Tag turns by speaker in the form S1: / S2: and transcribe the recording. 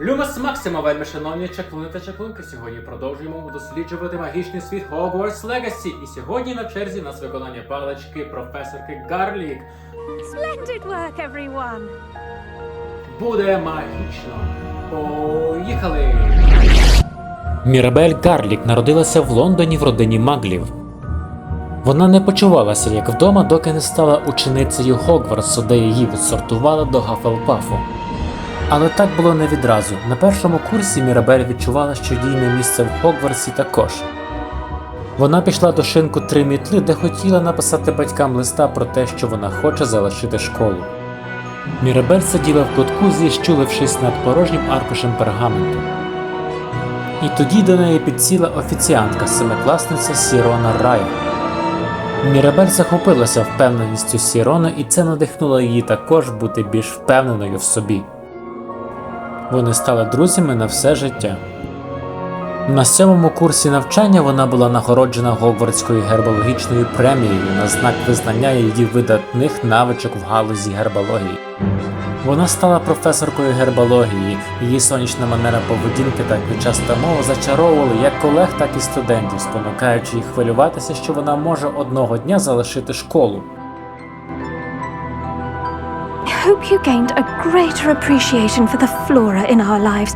S1: Люмас Максима, вельми шановні чаклуни та чаклунки. Сьогодні продовжуємо досліджувати магічний світ Hogwarts Legacy. І сьогодні на черзі у нас виконання палички професорки Гарлік.
S2: Splendid work, everyone.
S1: Буде магічно. Поїхали! Мірабель Гарлік народилася в Лондоні в родині маглів. Вона не почувалася як вдома, доки не стала ученицею Хогвартсу, де її відсортували до Гафелпафу. Але так було не відразу. На першому курсі Мірабель відчувала, що їй місце в Хогвартсі також. Вона пішла до шинку три мітли, де хотіла написати батькам листа про те, що вона хоче залишити школу. Мірабель сиділа в кутку, зіщулившись над порожнім аркушем пергаменту. І тоді до неї підсіла офіціантка, семикласниця Сірона Рай. Мірабель захопилася впевненістю Сірона, і це надихнуло її також бути більш впевненою в собі. Вони стали друзями на все життя. На сьомому курсі навчання вона була нагороджена Гогвардською гербологічною премією на знак визнання її видатних навичок в галузі гербології. Вона стала професоркою гербології, її сонячна манера поведінки та квітчаста мова зачаровували як колег, так і студентів, спонукаючи їх хвилюватися, що вона може одного дня залишити школу.
S2: I hope you gained a greater appreciation for the flora in our lives